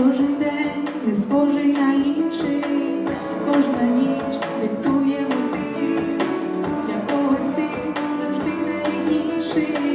Кожен день не схожий на інший, кожна ніч диктує мотив, для когось ти завжди найрідніший.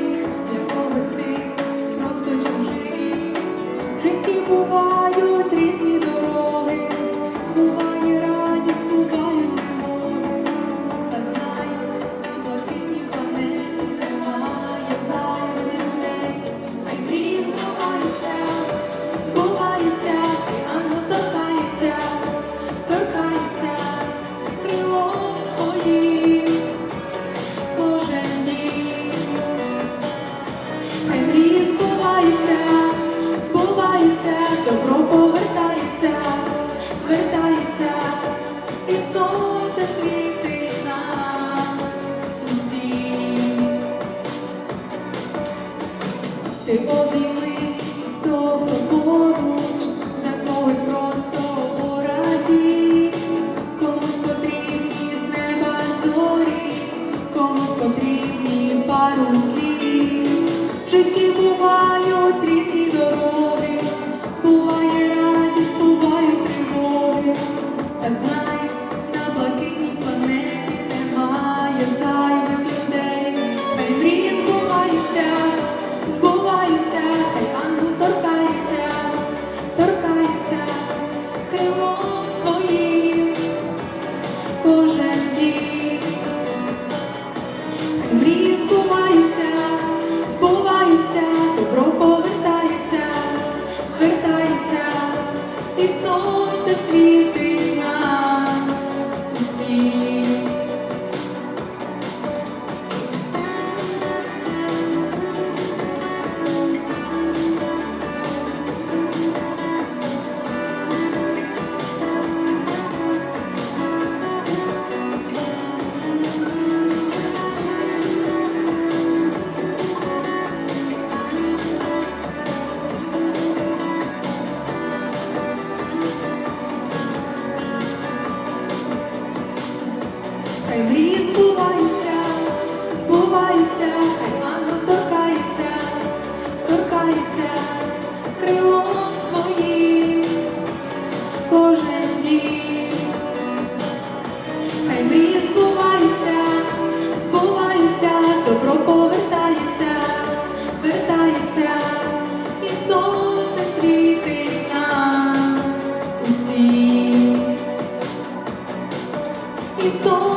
Ти обійми поруч, за когось просто пораді, комусь потрібні з неба зорі, комусь потрібні пару слів. Житті бувають різні. хай мрії збуваються, збуваються, хай ангел торкається, торкається крилом своїм кожен дім, хай мрії збуваються, збуваються, добро повертається, вертається і сонце світить нам усім. І сонце